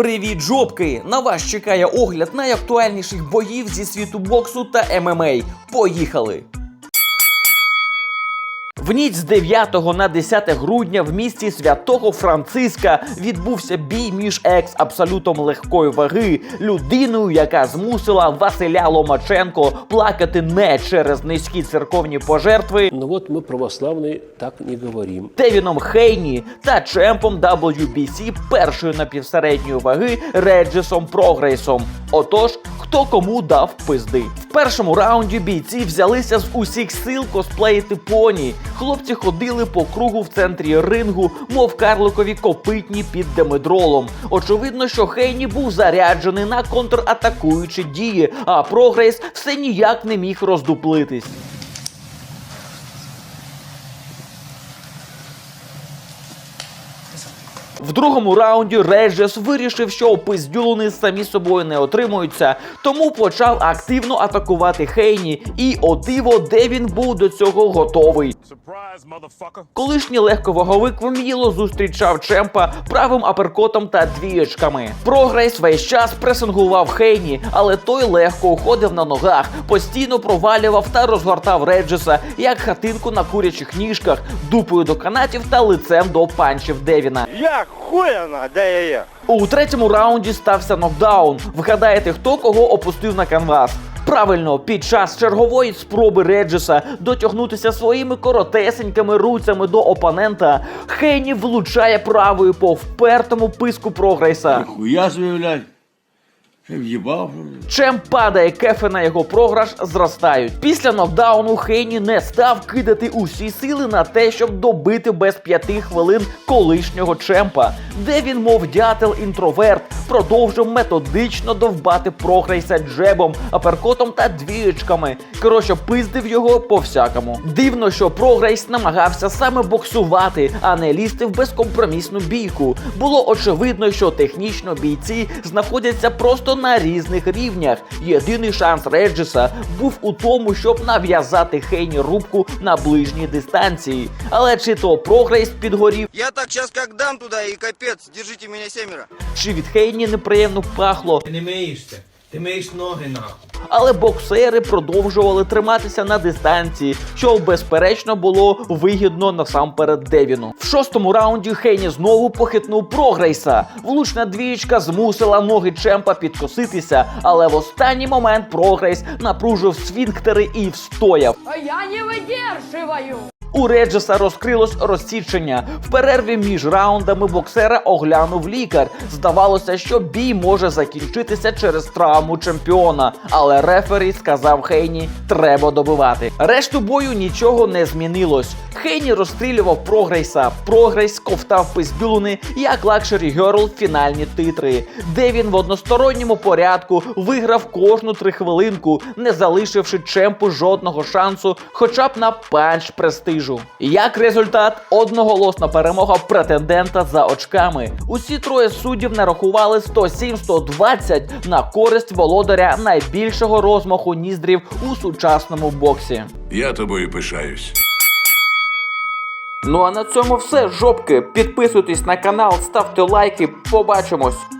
Привіт, жопки! На вас чекає огляд найактуальніших боїв зі світу боксу та ММА. Поїхали! В ніч з 9 на 10 грудня в місті Святого Франциска відбувся бій між екс абсолютом легкої ваги, людиною, яка змусила Василя Ломаченко плакати не через низькі церковні пожертви, Ну вот мы православные так не говорим. Тевіном Хейні та чемпом WBC першої напівсередньої ваги Реджесом Прогрейсом. Отож, хто кому дав пизди. В першому раунді бійці взялися з усіх сил косплеїти поні. Хлопці ходили по кругу в центрі рингу, мов карликові копитні під демедролом. Очевидно, що Хейні був заряджений на контратакуючі дії, а прогрес все ніяк не міг роздуплитись. В другому раунді Реджес вирішив, що опиздюлуни самі собою не отримуються, тому почав активно атакувати Хейні. І о диво, де він був до цього готовий. Колишній легковаговик вміло зустрічав Чемпа правим аперкотом та двієчками. Прогрейс весь час пресингував Хейні, але той легко уходив на ногах, постійно провалював та розгортав Реджеса як хатинку на курячих ніжках, дупою до канатів та лицем до панчів Девіна. Я хуяна, да я. У третьому раунді стався нокдаун. Вгадаєте, хто кого опустив на канвас? Правильно, під час чергової спроби Реджеса дотягнутися своїми коротесенькими руцями до опонента, Хейні влучає правою по впертому писку прогрейса. Хуя блядь. В'їбав? Чем падає кефи на його програш, зростають. Після нокдауну Хейні не став кидати усі сили на те, щоб добити без п'яти хвилин колишнього чемпа, де він, мов дятел інтроверт, продовжив методично довбати прогрейса джебом, аперкотом та двієчками. Коротше, пиздив його по всякому. Дивно, що прогрейс намагався саме боксувати, а не лізти в безкомпромісну бійку. Було очевидно, що технічно бійці знаходяться просто на різних рівнях. Єдиний шанс Реджеса був у тому, щоб нав'язати Хейні рубку на ближній дистанції. Але чи то прогрейс підгорів, Я так сейчас как дам туда и капец, держите меня семеро. чи від Хейні неприємно пахло, Ти не миєшся. Ти миєш ноги нахуй. але боксери продовжували триматися на дистанції, що безперечно було вигідно насамперед Девіну. В шостому раунді Хейні знову похитнув прогрейса. Влучна двієчка змусила ноги Чемпа підкоситися, але в останній момент прогрейс напружив сфінктери і встояв. А я не выдерживаю. У Реджеса розкрилось розсічення. В перерві між раундами боксера оглянув лікар. Здавалося, що бій може закінчитися через травму чемпіона. Але рефері сказав Хейні, треба добивати. Решту бою нічого не змінилось. Хейні розстрілював прогрейса. Прогрейс ковтав пиздюлини як лакшері герл фінальні титри, де він в односторонньому порядку виграв кожну трихвилинку, не залишивши чемпу жодного шансу, хоча б на панч престижу. Як результат, одноголосна перемога претендента за очками. Усі троє суддів нарахували 107-120 на користь володаря найбільшого розмаху ніздрів у сучасному боксі. Я тобою пишаюсь. Ну а на цьому все, жопки. Підписуйтесь на канал, ставте лайки. Побачимось.